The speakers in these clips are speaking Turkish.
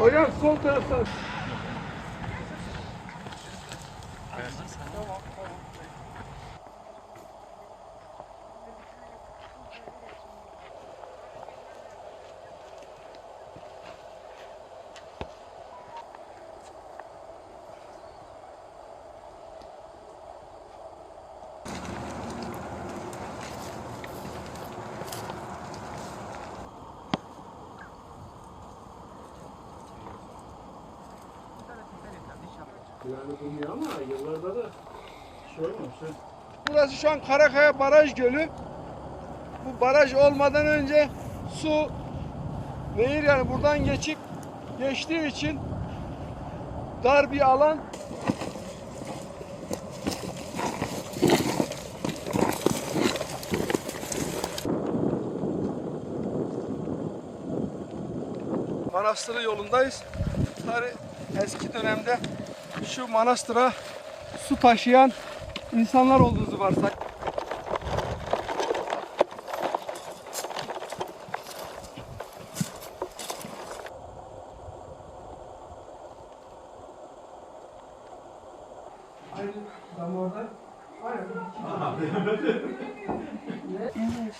Olha a solta essa. Bilmiyor ama yıllarda da şey olmamış. Burası şu an Karakaya Baraj Gölü. Bu baraj olmadan önce su nehir yani buradan geçip geçtiği için dar bir alan. Manastırı yolundayız. Tarih eski dönemde şu manastıra su taşıyan insanlar olduğunuzu damarda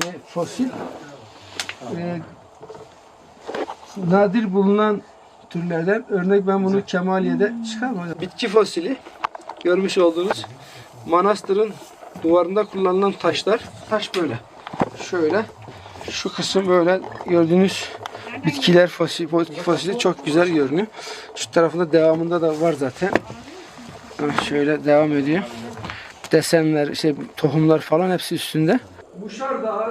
şey, fosil e, nadir bulunan türlerden. Örnek ben bunu Kemaliye'de çıkar mı hocam? Bitki fosili. Görmüş olduğunuz manastırın duvarında kullanılan taşlar. Taş böyle. Şöyle. Şu kısım böyle gördüğünüz bitkiler fosil, bitki fosili çok güzel görünüyor. Şu tarafında devamında da var zaten. Şöyle devam ediyor. Desenler, işte tohumlar falan hepsi üstünde. Muşar Dağı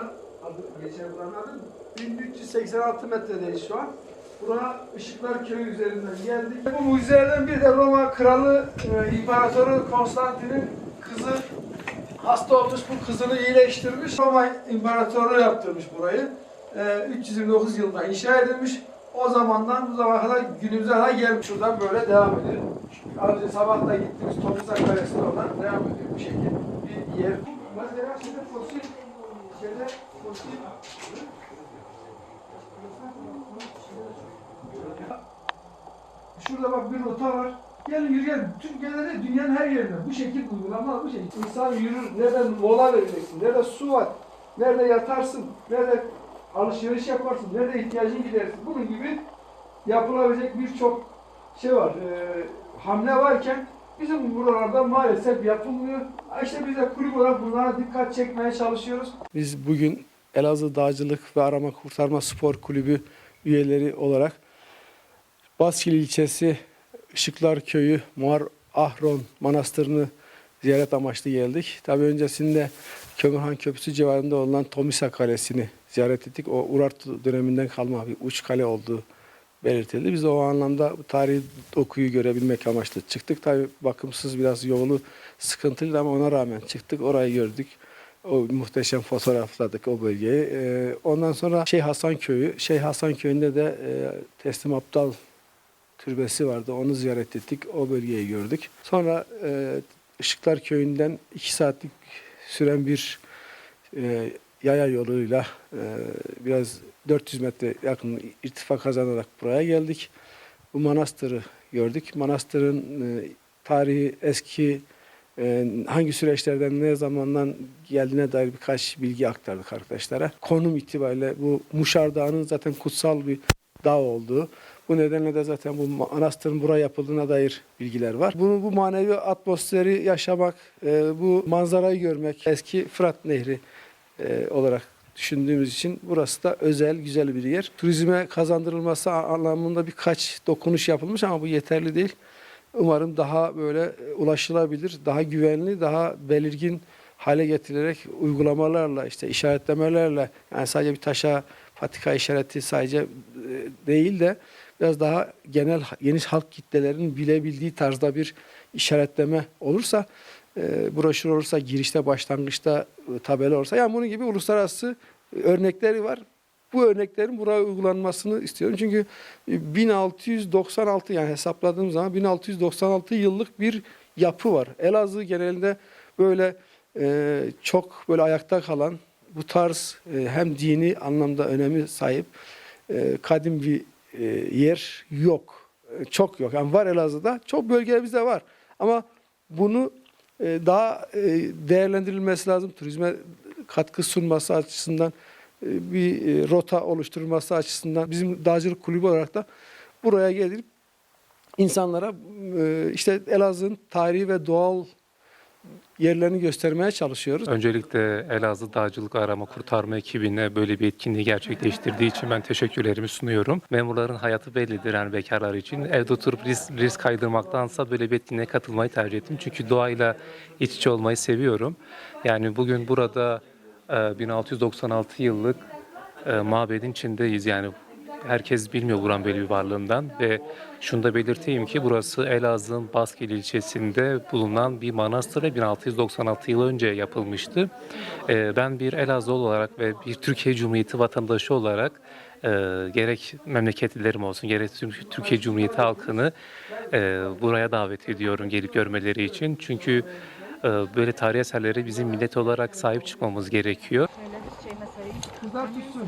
adı geçer buranın adı. 1386 metredeyiz şu an. Bura Işıklar Köyü üzerinden geldik. Bu mucizelerden bir de Roma Kralı e, İmparatoru Konstantin'in kızı hasta olmuş bu kızını iyileştirmiş. Roma İmparatoru yaptırmış burayı. E, 329 yılında inşa edilmiş. O zamandan bu zamana kadar günümüze kadar gelmiş. Şuradan böyle devam ediyor. Az önce sabah da gittiğimiz Topusak Kalesi'ne oradan devam ediyor bu şekilde. Bir yer. Mesela şeyde fosil, şeyde fosil Şurada bak bir rota var. Gelin yürüyelim. Türkiye'de de dünyanın her yerinde bu şekil uygulama bu şekil. İnsan yürür, nerede mola vereceksin, nerede su var, nerede yatarsın, nerede alışveriş yaparsın, nerede ihtiyacın gidersin. Bunun gibi yapılabilecek birçok şey var. Ee, hamle varken bizim buralarda maalesef yapılmıyor. İşte biz de kulüp olarak bunlara dikkat çekmeye çalışıyoruz. Biz bugün Elazığ Dağcılık ve Arama Kurtarma Spor Kulübü üyeleri olarak Baskil ilçesi Işıklar Köyü Muar Ahron Manastırı'nı ziyaret amaçlı geldik. Tabi öncesinde Kömürhan Köprüsü civarında olan Tomisa Kalesi'ni ziyaret ettik. O Urartu döneminden kalma bir uç kale olduğu belirtildi. Biz de o anlamda tarihi dokuyu görebilmek amaçlı çıktık. Tabi bakımsız biraz yolu sıkıntılıydı ama ona rağmen çıktık. Orayı gördük. O muhteşem fotoğrafladık o bölgeyi. Ee, ondan sonra Şeyh Hasan Köyü. Şeyh Hasan Köyü'nde de e, Teslim Aptal türbesi vardı. Onu ziyaret ettik. O bölgeyi gördük. Sonra e, Işıklar Köyü'nden iki saatlik süren bir e, yaya yoluyla e, biraz 400 metre yakın irtifa kazanarak buraya geldik. Bu manastırı gördük. Manastırın e, tarihi eski e, hangi süreçlerden ne zamandan geldiğine dair birkaç bilgi aktardık arkadaşlara. Konum itibariyle bu Muşar Dağı'nın zaten kutsal bir dağ olduğu, bu nedenle de zaten bu manastırın buraya yapıldığına dair bilgiler var. Bunu bu manevi atmosferi yaşamak, e, bu manzarayı görmek, eski Fırat Nehri e, olarak düşündüğümüz için burası da özel, güzel bir yer. Turizme kazandırılması anlamında birkaç dokunuş yapılmış ama bu yeterli değil. Umarım daha böyle e, ulaşılabilir, daha güvenli, daha belirgin hale getirilerek uygulamalarla, işte işaretlemelerle yani sadece bir taşa patika işareti sadece e, değil de biraz daha genel geniş halk kitlelerinin bilebildiği tarzda bir işaretleme olursa, e, broşür olursa, girişte, başlangıçta e, tabela olursa, yani bunun gibi uluslararası örnekleri var. Bu örneklerin buraya uygulanmasını istiyorum. Çünkü 1696 yani hesapladığım zaman 1696 yıllık bir yapı var. Elazığ genelinde böyle e, çok böyle ayakta kalan bu tarz e, hem dini anlamda önemi sahip e, kadim bir e, yer yok. e, çok yok. Yani var Elazığ'da. Çok bölgemizde var. Ama bunu e, daha e, değerlendirilmesi lazım. Turizme katkı sunması açısından e, bir e, rota oluşturulması açısından bizim dağcılık kulübü olarak da buraya gelip insanlara e, işte Elazığ'ın tarihi ve doğal yerlerini göstermeye çalışıyoruz. Öncelikle Elazığ Dağcılık Arama Kurtarma ekibine böyle bir etkinliği gerçekleştirdiği için ben teşekkürlerimi sunuyorum. Memurların hayatı bellidir yani bekarlar için. Evde oturup risk, risk kaydırmaktansa böyle bir etkinliğe katılmayı tercih ettim. Çünkü doğayla iç içe olmayı seviyorum. Yani bugün burada e, 1696 yıllık e, mabedin içindeyiz. Yani herkes bilmiyor böyle bir varlığından ve şunu da belirteyim ki burası Elazığ'ın Baskeli ilçesinde bulunan bir manastır ve 1696 yıl önce yapılmıştı. Ee, Ben bir Elazığlı olarak ve bir Türkiye Cumhuriyeti vatandaşı olarak e, gerek memleketlilerim olsun gerek Tür- Türkiye Cumhuriyeti halkını e, buraya davet ediyorum gelip görmeleri için. Çünkü e, böyle tarihi eserlere bizim millet olarak sahip çıkmamız gerekiyor. Şöyle bir şey. Kızlar tutsun.